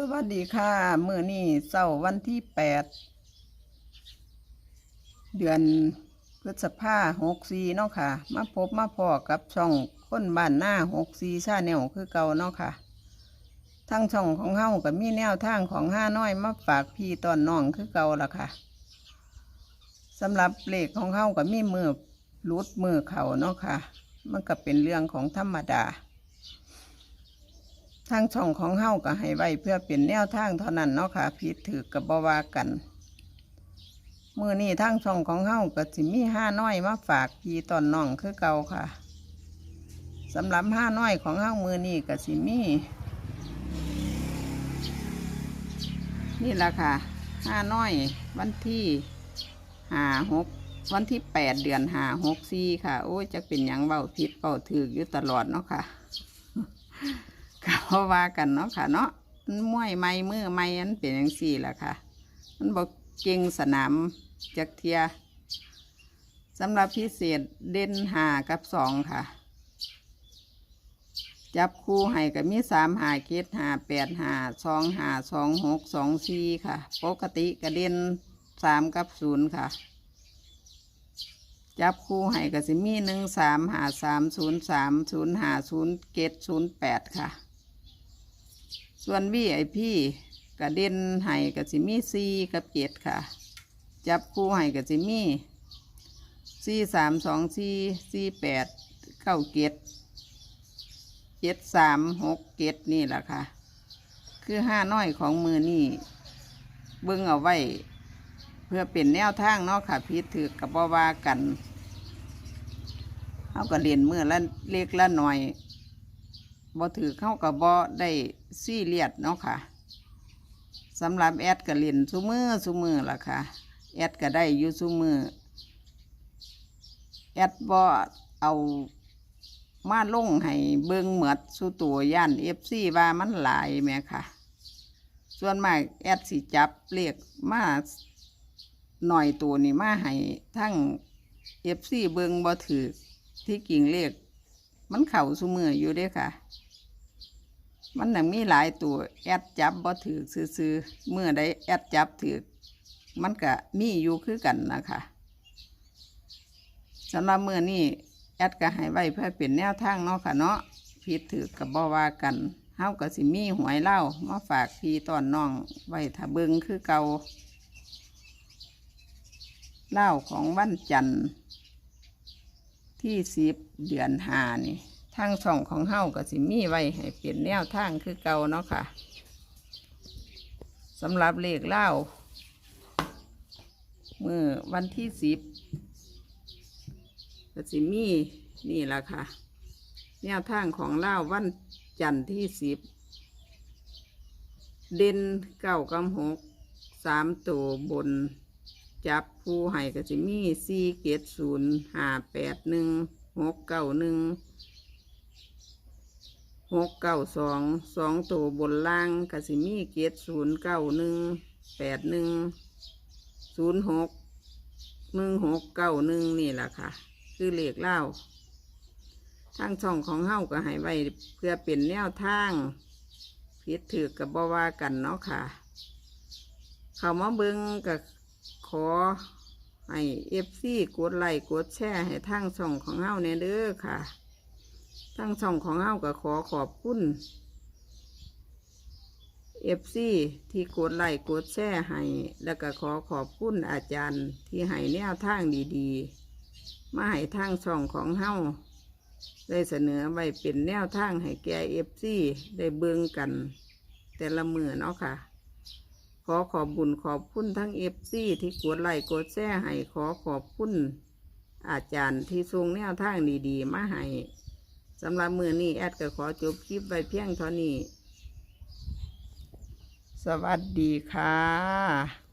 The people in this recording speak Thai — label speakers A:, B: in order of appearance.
A: สวัสดีค่ะมื้อนี้เสาร์วันที่แปดเดือนพฤษภาหกสี่เนาะค่ะ มาพบมาพอกับช่องคนบ้านหน้าหกสี่ชาแนลคือเก่าเนาะค่ะทั้งช่องของเฮากับมีแนวทางของห้าน้อยมาฝากพี่ตอนน้องคือเก่าละค่ะสำหรับเลขของเฮากับมีมือรุดมือเขาเนาะค่ะ มันก็เป็นเรื่องของธรรมดา ทางช่องของเฮาก็ให้ไว้เพื่อเป็นแนวทางเท่านั้นเนาะค่ะผิดถือกับบวากันมือนี้ทางช่องของเฮาก็สิมีห้าน้อยมาฝากพี่ตอนน้องคือเก่าค่ะสำหรับห้าน้อยของเฮามือนี้ก็สิมีนี่แหละค่ะห้าน้อยวันที่หาหกวันที่แปดเดือนหาหกสี่ค่ะ โอ้ยจะเป็นหยังเบาผิดเบาถืออยู่ตลอดเนาะค่ะ ก็เพราะว่ากันเนาะค่ะ เนาะมันมวยไม่มือไม่อันเป็นอย่างสี่แหละค่ะ มันบอกเก่งสนามจักเทียสำหรับพิเศษเด่นหากับสองค่ะ จับคู่ให้กับมีสามหาเกตหาแปดหาสองหาสองหกสองสี่ค่ะ ปกติกระเด่นสามกับศูนย์ค่ะ จับคู่ให้กับสิมีหนึ่งสามหาสามศูนย์สามศูนย์หาศูนย์เกตศูนย์แปดค่ะ ส่วนวีไอพีกระเด็นให้กับสิมีซีกับเกตค่ะ จับคู่ให้กับสิมีซีสามสองซีซีแปดเก้าเกตเจ็ดสามหกเกตนี่แหละค่ะ คือห้าน้อยของมือนี่เบิ้งเอาไว้ เพื่อเป็นแนวทางเนาะค่ะพิดถือกับบวากันเขาก็เรียนมือละเล็กละหน่อย บ่ถือเข้ากับบ่ได้ซี่เลียดเนาะค่ะสำหรับแอดก็เรียนซุมือซุมือล่ะค่ะ แอดก็ได้อยู่ซุมือแอดบ่เอามาลงให้เบิ่งเหมือดสู่ตัวย่านเอฟซีว่ามันหลายแหม่ค่ะ ส่วนมากแอดสิจับเลขมาหน่อยตัวนี่มาให้ทั้งเอฟซีเบิงบ่ถือที่กิ่งเลขมันเข่าสุมืออยู่ด้อค่ะ มันหนังมีหลายตัวแอดจับบ่ถือซื้อๆเมื่อใดแอดจับถือมันก็มีอยู่คือกันนะคะสำหรับเมื่อนี้แอดก็ให้ไว้เพื่อเป็นแนวทางเนาะค่ะเนาะผิดถือกับบ่ว่ากันเฮาก็สิมีหวยเล่ามาฝากพี่ตอนน้องไว้ถ้าเบิงคือเก่าเล่าของวันจันทร์ที่สิบเดือนหานี่ ทางช่องของเฮาก็สิมีไว้ให้เปลี่ยนแนวทางคือเก่าเนาะค่ะสำหรับเลขเล่าเมื่อวันที่สิบก็สิมีนี่แหละค่ะ แนวทางของเล่าวันจันทร์ที่สิบเด่นเก้ากำหกสามตัวบน จับผู้ให้ก็จะมีสี่เกตศูนย์ห้าแปดหนึ่งหกเก้าหนึ่ง หกเก้าสองสองตัวบนล่างก็จะมีเกตศูนย์เก้าหนึ่งแปดหนึ่งศูนย์หกหนึ่งหกเก้าหนึ่งนี่แหละค่ะ คือเลขเล่าทางช่องของเฮาก็ให้ไว้เพื่อเป็นแนวทางพิดถือกับบว่ากันเนาะค่ะ เขามาเบิงกับขอให้เอฟซีกดไลค์กดแชร์ให้ทางช่องของเฮาเนี่ยเด้อค่ะ ทางช่องของเฮาก็ขอขอบคุณเอฟซีที่กดไลค์กดแชร์ให้ แล้วก็ขอขอบคุณอาจารย์ที่ให้แนวทางดีๆ มาให้ทางช่องของเฮาได้เสนอไว้เป็นแนวทางให้แก่เอฟซีได้เบิ่งกัน แต่ละมือเนาะค่ะ ขอขอบบุญขอบคุณทั้งเอฟซีที่กดไลค์กดแชร์ให้ขอขอบคุณอาจารย์ที่ทรงแนวทางดีๆ มาให้ สำหรับมือนี้แอดก็ขอจบคลิปไว้เพียงเท่านี้ สวัสดีค่ะ